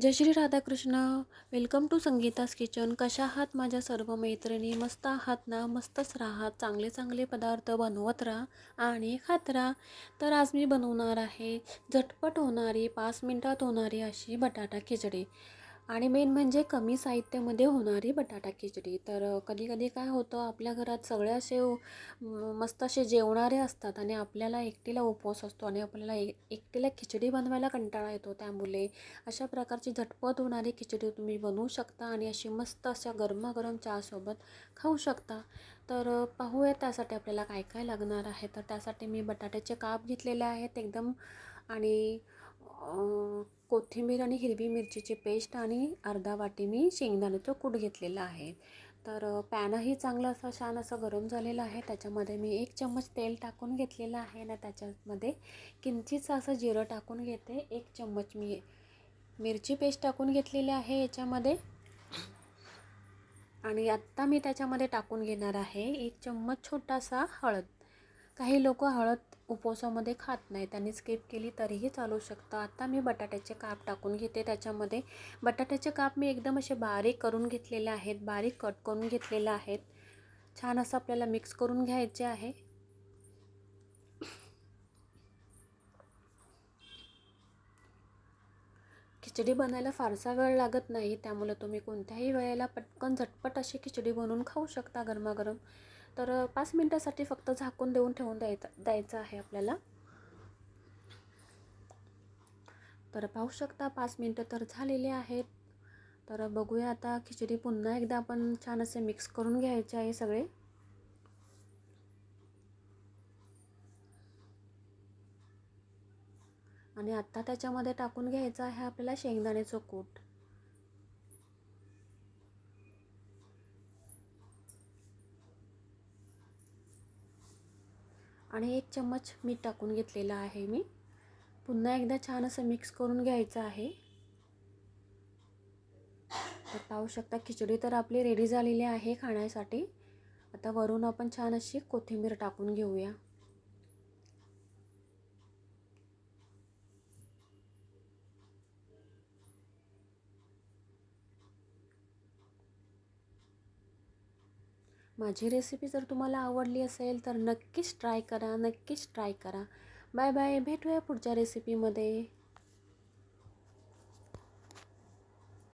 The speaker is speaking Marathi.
Jai Shri Radhakrishna. Welcome to Sangeeta's kitchen कशा आहात माझ्या सर्व मैत्रिणी? मस्त आहात ना? मस्तच राहात चांगले चांगले पदार्थ बनवत राहा आणि खात राहा. तर आज मी बनवणार आहे झटपट होणारी पाच मिनटात होणारी अशी बटाटा खिचडी. आणि मेन म्हणजे कमी साहित्यामध्ये होणारी बटाटा खिचडी. तर कधी कधी काय होतं आपल्या घरात सगळे असे मस्त असे जेवणारे असतात आणि आपल्याला एकटीला उपवास असतो आणि आपल्याला एक एकटीला खिचडी बनवायला कंटाळा येतो त्यामुळे. अशा प्रकारची झटपट होणारी खिचडी तुम्ही बनवू शकता आणि अशी मस्त अशा गरमागरम चहासोबत खाऊ शकता. तर पाहूया त्यासाठी आपल्याला काय काय लागणार आहे. तर त्यासाठी मी बटाट्याचे काप घेतलेले आहेत एकदम आणि कोथिंबीर आणि हिरवी मिरचीची पेस्ट आणि अर्धा वाटी मी शेंगदाण्याचं कूट घेतलेलं आहे. तर पॅनही चांगलं असं छान असं गरम झालेलं आहे. त्याच्यामध्ये मी एक चम्मच तेल टाकून घेतलेलं आहे ना त्याच्यामध्ये किंचितचं असं जिरं टाकून घेते. एक चम्मच मी मिरची पेस्ट टाकून घेतलेली आहे याच्यामध्ये. आणि आत्ता मी त्याच्यामध्ये टाकून घेणार आहे एक चम्मच छोटासा हळद. काही लोक हळद उपवासामध्ये खात नाही. त्यांनी स्किप केली तरीही चालू शकतं. आता मी बटाट्याचे काप टाकून घेते. त्याच्यामध्ये बटाट्याचे काप मी एकदम असे बारीक करून घेतलेले आहेत. बारीक कट करून घेतलेले आहेत. छान असं आपल्याला मिक्स करून घ्यायचे आहे. खिचडी बनायला फारसा वेळ लागत नाही. त्यामुळे तुम्ही कोणत्याही वेळेला पटकन झटपट अशी खिचडी बनवून खाऊ शकता गरमागरम. तर पाच मिनटासाठी फक्त झाकून देऊन ठेवून द्यायचं द्यायचं आहे आपल्याला. तर पाहू शकता पाच मिनटं तर झालेले आहेत. तर बघूया आता खिचडी पुन्हा एकदा आपण छान असे मिक्स करून घ्यायचे आहे सगळे. आणि आत्ता त्याच्यामध्ये टाकून घ्यायचं आहे आपल्याला शेंगदाण्याचं कूट. आणि एक चम्मच मीठ टाकून घेतलेलं आहे मी. पुन्हा एकदा छान असं मिक्स करून घ्यायचं आहे. तर पाहू शकता खिचडी तर आपली रेडी झालेली आहे खाण्यासाठी. आता वरून आपण छान अशी कोथिंबीर टाकून घेऊया. माझी रेसिपी जर तुम्हाला आवडली असेल तर नक्कीच ट्राय करा नक्कीच ट्राय करा. बाय बाय भेटूया पुढच्या रेसिपीमध्ये